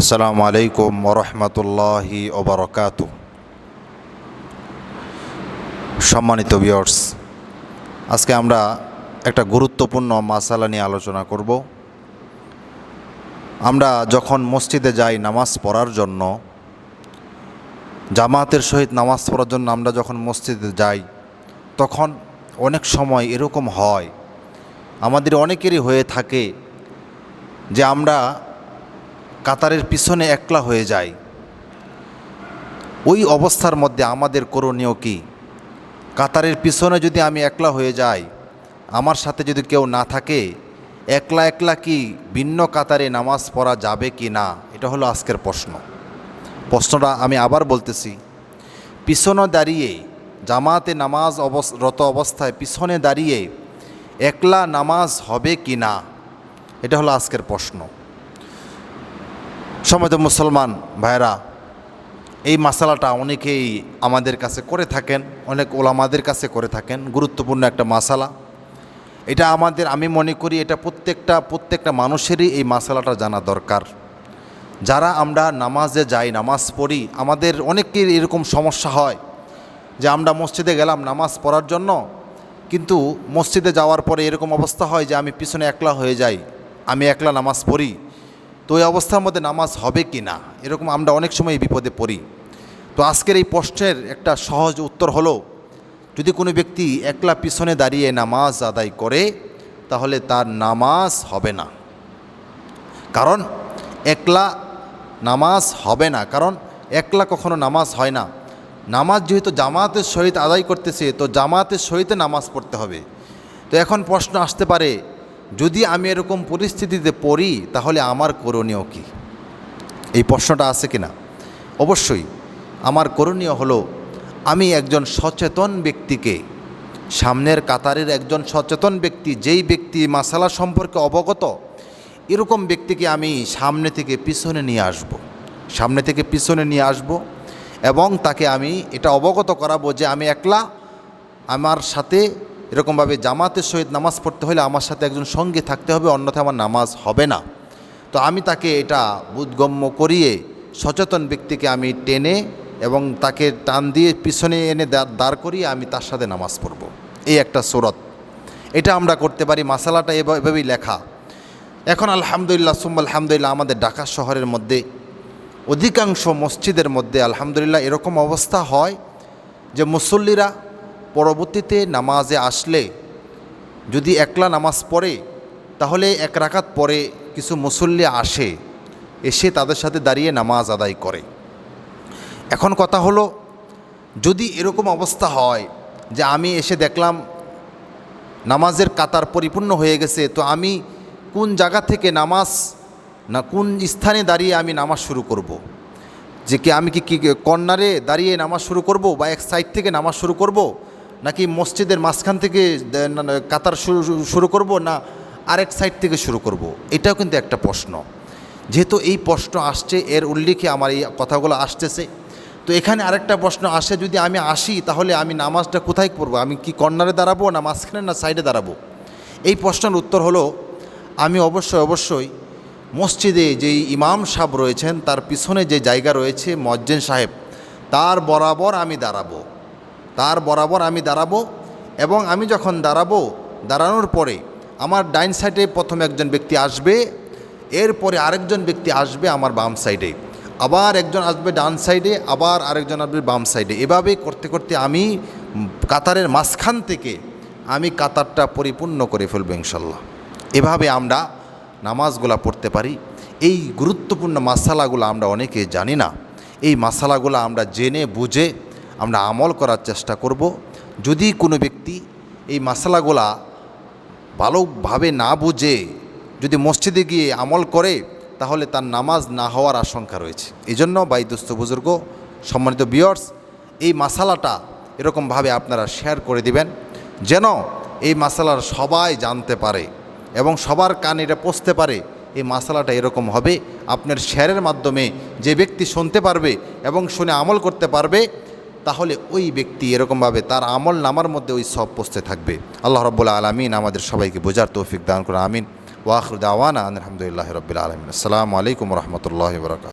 আসসালামু আলাইকুম ওরহমতুল্লাহি ওবরকাত সম্মানিত ভিউয়ার্স আজকে আমরা একটা গুরুত্বপূর্ণ মাসালা নিয়ে আলোচনা করব। আমরা যখন মসজিদে যাই নামাজ পড়ার জন্য, জামাতের সহিত নামাজ পড়ার জন্য আমরা যখন মসজিদে যাই, তখন অনেক সময় এরকম হয়। আমাদের অনেকেরই হয়ে থাকে যে আমরা কাতারের পিছনে একলা হয়ে যায়। ওই অবস্থার মধ্যে আমাদের করণীয় কি? কাতারের পিছনে যদি আমি একলা হয়ে যাই, আমার সাথে যদি কেউ না থাকে, একলা একলা কি ভিন্ন কাতারে নামাজ পড়া যাবে কি না? এটা হলো আজকের প্রশ্ন। প্রশ্নটা আমি আবার বলতেছি, পিছনে দাঁড়িয়ে জামাতে নামাজ রত অবস্থায় পিছনে দাঁড়িয়ে একলা নামাজ হবে কি না? এটা হলো আজকের প্রশ্ন। সময় মুসলমান ভাইরা, এই মাসালাটা অনেকেই আমাদের কাছে করে থাকেন, অনেক ওলামাদের কাছে করে থাকেন, গুরুত্বপূর্ণ একটা মাসালা। এটা আমাদের, আমি মনে করি এটা প্রত্যেকটা প্রত্যেকটা মানুষেরই এই মাসালাটা জানা দরকার। যারা আমরা নামাজে যাই, নামাজ পড়ি, আমাদের অনেকের এরকম সমস্যা হয় যে আমরা মসজিদে গেলাম নামাজ পড়ার জন্য, কিন্তু মসজিদে যাওয়ার পরে এরকম অবস্থা হয় যে আমি পিছনে একলা হয়ে যাই, আমি একলা নামাজ পড়ি। তো ওই অবস্থার মধ্যে নামাজ হবে কি না? এরকম আমরা অনেক সময় বিপদে পড়ি। তো আজকের এই প্রশ্নের একটা সহজ উত্তর হলো, যদি কোনো ব্যক্তি একলা পিছনে দাঁড়িয়ে নামাজ আদায় করে, তাহলে তার নামাজ হবে না। কারণ একলা নামাজ হবে না। কারণ একলা কখনো নামাজ হয় না। নামাজ যেহেতু জামাতের সহিত আদায় করতেছে, তো জামাতের সহিতে নামাজ পড়তে হবে। তো এখন প্রশ্ন আসতে পারে যদি আমি এরকম পরিস্থিতিতে পড়ি, তাহলে আমার করণীয় কী এই প্রশ্নটা আছে কি না অবশ্যই, আমার করণীয় হলো, আমি একজন সচেতন ব্যক্তিকে, সামনের কাতারের একজন সচেতন ব্যক্তি, যেই ব্যক্তি মাসালা সম্পর্কে অবগত, এরকম ব্যক্তিকে আমি সামনে থেকে পিছনে নিয়ে আসব। সামনে থেকে পিছনে নিয়ে আসব এবং তাকে আমি এটা অবগত করাবো যে আমি একলা আমার সাথে এরকমভাবে জামাতের সহিত নামাজ পড়তে হলে আমার সাথে একজন সঙ্গে থাকতে হবে, অন্যথায় আমার নামাজ হবে না। তো আমি তাকে এটা বোধগম্য করিয়ে সচেতন ব্যক্তিকে আমি টেনে এবং তাকে টান দিয়ে পিছনে এনে দাঁড় করিয়ে আমি তার সাথে নামাজ পড়ব। এই একটা সুরত। এটা আমরা করতে পারি, মাসালাটা এভা- এভাবেই লেখা। এখন আলহামদুলিল্লাহ, সুম্মা আলহামদুলিল্লাহ, আমাদের ঢাকা শহরের মধ্যে, অধিকাংশ মসজিদের মধ্যে আলহামদুলিল্লাহ এরকম অবস্থা হয় যে মুসল্লিরা পরবর্তীতে নামাজে আসলে, যদি একলা নামাজ পড়ে, তাহলে এক রাকাত পরে কিছু মুসল্লি আসে, এসে তাদের সাথে দাঁড়িয়ে নামাজ আদায় করে এখন কথা হলো, যদি এরকম অবস্থা হয় যে আমি এসে দেখলাম নামাজের কাতার পরিপূর্ণ হয়ে গেছে, তো আমি কোন জায়গা থেকে নামাজ, না কোন স্থানে দাঁড়িয়ে আমি নামাজ শুরু করব। যে কি আমি কি কর্নারে দাঁড়িয়ে নামাজ শুরু করব বা এক সাইড থেকে নামাজ শুরু করব নাকি মসজিদের মাঝখান থেকে কাতার শুরু শুরু করব না আরেক সাইড থেকে শুরু করব? এটাও কিন্তু একটা প্রশ্ন। যেহেতু এই প্রশ্ন আসছে, এর উল্লেখে আমার এই কথাগুলো আসতেছে। তো এখানে আরেকটা প্রশ্ন আসে, যদি আমি আসি, তাহলে আমি নামাজটা কোথায় পড়ব? আমি কি কর্নারে দাঁড়াবো, না মাঝখানে, না সাইডে দাঁড়াবো? এই প্রশ্নের উত্তর হলো, আমি অবশ্যই অবশ্যই মসজিদে যেই ইমাম সাহেব রয়েছেন, তার পিছনে যে জায়গা রয়েছে মজ্জেন সাহেব, তার বরাবর আমি দাঁড়াবো। তার বরাবর আমি দাঁড়াবো এবং আমি যখন দাঁড়াবো, দাঁড়ানোর পরে আমার ডাইন সাইডে প্রথম একজন ব্যক্তি আসবে, এরপরে আরেকজন ব্যক্তি আসবে আমার বাম সাইডে। আবার একজন আসবে ডান সাইডে, আবার আরেকজন আসবে বাম সাইডে। এভাবে করতে করতে আমি কাতারের মাঝখান থেকে আমি কাতারটা পরিপূর্ণ করে ফেলব ইনশাল্লাহ। এভাবে আমরা নামাজগুলা পড়তে পারি। এই গুরুত্বপূর্ণ মাসালাগুলো আমরা অনেকে জানি না। এই মাসালাগুলো আমরা জেনে, বুঝে আমরা আমল করার চেষ্টা করব। যদি কোনো ব্যক্তি এই মাসালাগুলা ভালোভাবে না বুঝে, যদি মসজিদে গিয়ে আমল করে, তাহলে তার নামাজ না হওয়ার আশঙ্কা রয়েছে। এই জন্য বাইদুস্ত বুজুর্গ, সম্মানিত বিয়র্স এই মশালাটা এরকমভাবে আপনারা শেয়ার করে দিবেন, যেন এই মশালার সবাই জানতে পারে এবং সবার কান এটা পৌঁছতে পারে, এই মশালাটা এরকম হবে। আপনার শেয়ারের মাধ্যমে যে ব্যক্তি শুনতে পারবে এবং শুনে আমল করতে পারবে তাহলে ওই ব্যক্তি এরকমভাবে তার আমল নামার মধ্যে ওই সব পোস্তে থাকবে। আল্লাহ রব্বুল্লা আলমিন আমাদের সবাইকে বোঝার তৌফিক দান করে আমিন। ওয়াখরুদ্দাওয়ানা দাওয়ানা আলহামদুলিল্লাহ রবিল আলমিন। আসসালামু আলাইকুম রহমতুল্লাহ বরকাত